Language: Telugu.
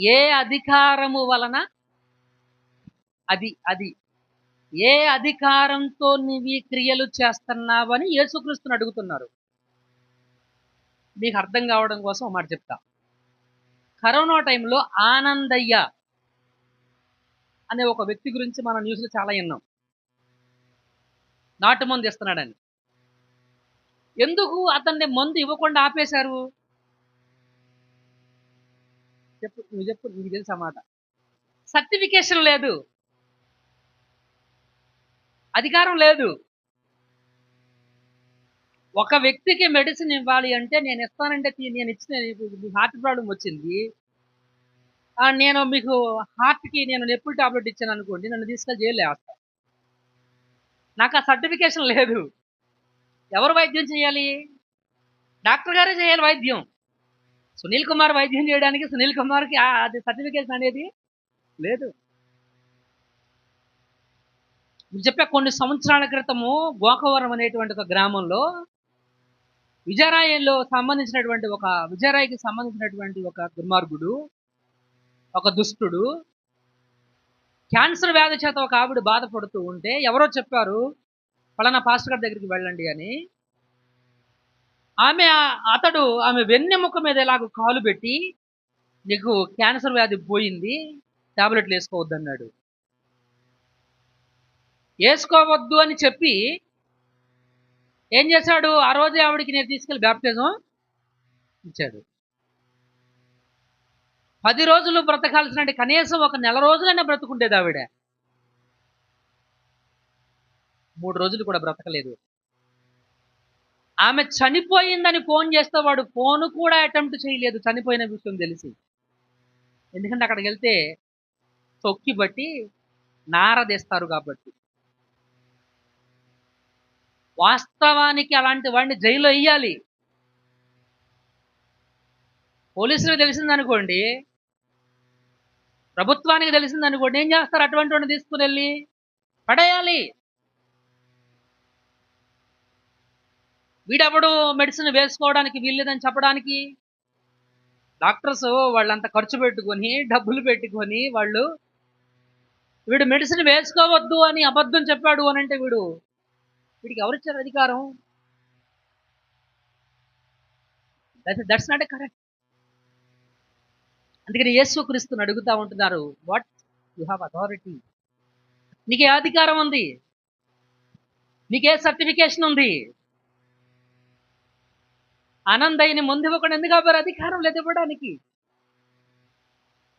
ఏ అధికారము వలన? అది అది. ఏ అధికారంతో నీవి క్రియలు చేస్తున్నావని యేసుక్రీస్తుని అడుగుతున్నారు. మీకు అర్థం కావడం కోసం మాట చెప్తా. కరోనా టైంలో ఆనందయ్య అనే ఒక వ్యక్తి గురించి మన న్యూస్లో చాలా విన్నాం. నాటు మందు ఇస్తున్నాడని. ఎందుకు అతన్ని మందు ఇవ్వకుండా ఆపేశారు? చెప్పు నువ్వు చెప్పు నీకు తెలుసు అన్నమాట మాట. సర్టిఫికేషన్ లేదు. అధికారం లేదు. ఒక వ్యక్తికి మెడిసిన్ ఇవ్వాలి అంటే నేను ఇస్తానంటే నేను ఇచ్చిన హార్ట్ ప్రాబ్లం వచ్చింది. నేను మీకు హార్ట్కి నేను నొప్పులు టాబ్లెట్ ఇచ్చాను అనుకోండి నన్ను తీసుకెళ్ళి జైలు వేస్తా నాకు ఆ సర్టిఫికేషన్ లేదు. ఎవరు వైద్యం చేయాలి? డాక్టర్ గారే చేయాలి వైద్యం. సునీల్ కుమార్ వైద్యం చేయడానికి సునీల్ కుమార్కి అది సర్టిఫికేషన్ అనేది లేదు. చెప్పే కొన్ని సంవత్సరాల క్రితము గోకవరం అనేటువంటి ఒక గ్రామంలో విజయరాయంలో సంబంధించినటువంటి ఒక విజయరాయికి సంబంధించినటువంటి ఒక దుర్మార్గుడు ఒక దుష్టుడు క్యాన్సర్ వ్యాధి చేత ఒక ఆవిడ బాధపడుతూ ఉంటే ఎవరో చెప్పారు పలానా పాస్టర్ గారి దగ్గరికి వెళ్ళండి అని. ఆమె అతడు ఆమె వెన్నెముక మీద ఎలాగో కాలు పెట్టి నీకు క్యాన్సర్ వ్యాధి పోయింది టాబ్లెట్లు వేసుకోవద్దు అన్నాడు వేసుకోవద్దు అని చెప్పి ఏం చేశాడు? ఆ రోజే ఆవిడకి నేను తీసుకెళ్ళి బ్యాప్టిజం ఇచ్చాడు. పది రోజులు బ్రతకాల్సిన కనీసం ఒక నెల రోజులైనా బ్రతుకుండేది ఆవిడ. మూడు రోజులు కూడా బ్రతకలేదు. ఆమె చనిపోయిందని ఫోన్ చేస్తే వాడు ఫోన్ కూడా అటెంప్ట్ చేయలేదు. చనిపోయిన విషయం తెలిసి. ఎందుకంటే అక్కడికి వెళ్తే తొక్కి బట్టి నారదేస్తారు కాబట్టి. వాస్తవానికి అలాంటి వాడిని జైల్లో వేయాలి పోలీసులకు తెలిసిందనుకోండి ప్రభుత్వానికి తెలిసిందనుకోండి ఏం చేస్తారు? అటువంటి వాడిని తీసుకుని వెళ్ళి పడేయాలి. వీడెవడు మెడిసిన్ వేసుకోవడానికి వీల్లేదని చెప్పడానికి? డాక్టర్స్ వాళ్ళంతా ఖర్చు పెట్టుకొని డబ్బులు పెట్టుకొని వాళ్ళు వీడు మెడిసిన్ వేసుకోవద్దు అని అబద్ధం చెప్పాడు అని అంటే వీడు వీడికి ఎవరిచ్చారు అధికారం? దట్స్ నాట్ ఎ కరెక్ట్ అందుకని యేసుక్రీస్తుని అడుగుతా ఉంటున్నారు వాట్ యు హ్యావ్ అథారిటీ నీకే అధికారం ఉంది. నీకే సర్టిఫికేషన్ ఉంది. ఆనందయ్యని ముందు ఇవ్వకుండా ఎందుకు ఆపారు? అధికారం లేదు ఇవ్వడానికి.